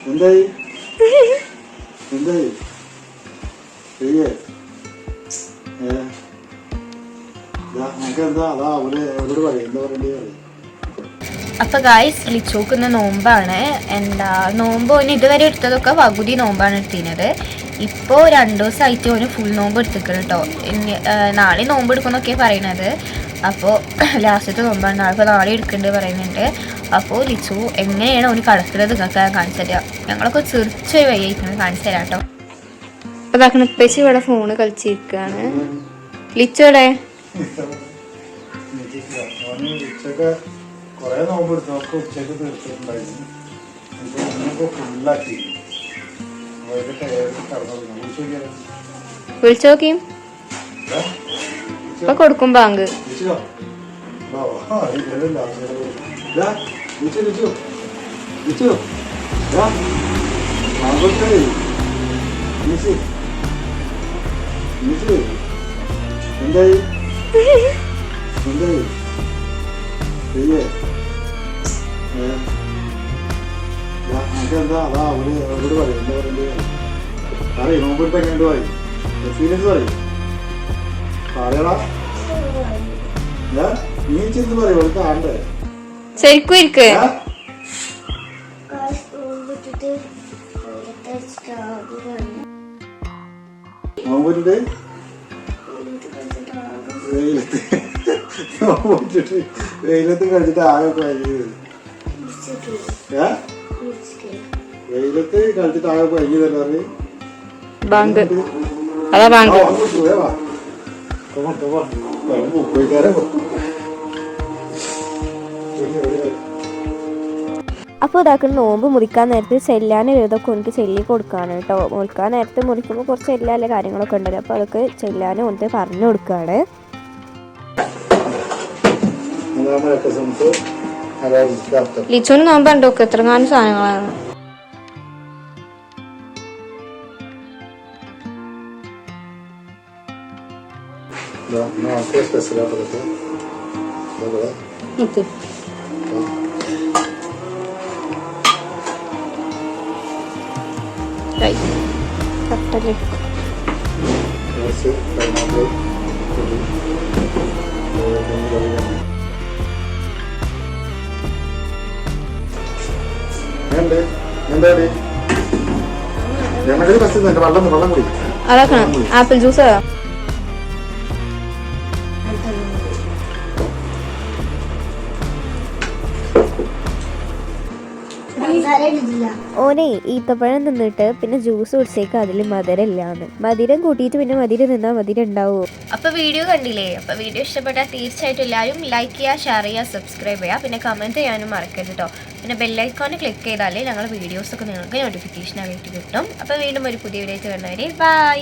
എന്തായി? എന്തായി? അപ്പൊ ഗായ്സ് ലിച്ചോക്കുന്ന നോമ്പാണ്. എന്താ നോമ്പ് ഓന് ഇതുവരെ എടുത്തതൊക്കെ പകുതി നോമ്പാണ് എടുത്തിരുന്നത് ഇപ്പോൾ രണ്ടു ദിവസമായിട്ട് ഓന് ഫുൾ നോമ്പ് എടുത്തിക്കണം കേട്ടോ നാളെ നോമ്പ് എടുക്കുന്നൊക്കെ പറയണത്. അപ്പോൾ ലാസ്റ്റത്തെ നോമ്പാണ്. നാളെ നാളെ എടുക്കുന്നുണ്ട് പറയുന്നുണ്ട്. അപ്പോൾ ലിച്ചു എങ്ങനെയാണ് ഒരു കടക്കുന്നത്? നിങ്ങൾക്ക് കാണിച്ചു തരിക ഞങ്ങളൊക്കെ ചെറിച്ച് വയ്യിരിക്കുന്നത് കാണിച്ചു തരാം കേട്ടോ. അപ്പൊ ഇതാക്കണ ഉപ്പച്ചി ഇവിടെ ഫോണ് കളിച്ചിരിക്കാണ്. ലിച്ചോടെ കുറെ നോമ്പ് എടുത്തു. ഒക്കെ തീർത്തിട്ടുണ്ടായിരുന്നു. ഫുള്ളാക്കി വിളിച്ചു ഇപ്പൊ കൊടുക്കും ബാങ്ക്. എന്തായി എന്തായി ശരിയേ എന്താ അതാ അവർ അവരോട് പറയും എന്താ പറയണ്ടേ പറയും നോമ്പെടുത്ത് എങ്ങനെയുണ്ട് പറയും എക്സ്പീരിയൻസ് പറയും പറയടാ നീ ചെന്ന് പറയും അവൾക്ക് കാണണ്ടേ ശരിക്കും ഇരിക്ക്. വെയിലത്ത്. കഴിച്ചിട്ട് ആകെ വെയിലത്ത് കളിച്ചിട്ട് ആകെ കഴിഞ്ഞതല്ലേ ബാങ്ക്. അതാ ബാങ്ക്. അപ്പോൾ ഇതാക്കുന്ന നോമ്പ് മുറിക്കാൻ നേരത്തെ ചെല്ലാൻ ഇതൊക്കെ എനിക്ക് ചെല്ലി കൊടുക്കുകയാണ് കേട്ടോ. മുറിക്കാൻ നേരത്തെ മുറിക്കുമ്പോൾ കുറച്ച് എല്ലാ കാര്യങ്ങളൊക്കെ ഉണ്ടല്ലോ. അപ്പോൾ അതൊക്കെ ചെല്ലാനും ഒന്ന് പറഞ്ഞു കൊടുക്കുകയാണ് ലിച്ചോന് നോമ്പുണ്ടോക്ക് എത്ര കാലം സാധനങ്ങളാണ്. സ്പെഷ്യലായിട്ട് കട്ടൽ ബസ് വെള്ളം വെള്ളം കുടി അതാക്കണം ആപ്പിൾ ജ്യൂസ് ഓനെ ഈത്തപ്പഴം നിന്നിട്ട് പിന്നെ ജ്യൂസ് കുടിച്ചേക്ക് അതിൽ മധുരം ഇല്ലാന്ന് മധുരം കൂട്ടിയിട്ട് പിന്നെ മധുരം നിന്നാ മധുരം ഉണ്ടാവുമോ അപ്പൊ വീഡിയോ കണ്ടില്ലേ? അപ്പൊ വീഡിയോ ഇഷ്ടപ്പെട്ടാൽ തീർച്ചയായിട്ടും എല്ലാവരും ലൈക്ക് ചെയ്യുക ഷെയർ ചെയ്യുക സബ്സ്ക്രൈബ് ചെയ്യുക പിന്നെ കമന്റ് ചെയ്യാനും മറക്കരുത് കേട്ടോ പിന്നെ ബെല്ലൈക്കോൺ ക്ലിക്ക് ചെയ്താലേ ഞങ്ങളുടെ വീഡിയോസ് ഒക്കെ നിങ്ങൾക്ക് നോട്ടിഫിക്കേഷൻ ആയിട്ട് കിട്ടും. അപ്പൊ വീണ്ടും ഒരു പുതിയ വീഡിയോ കാണുന്നവരെ ബൈ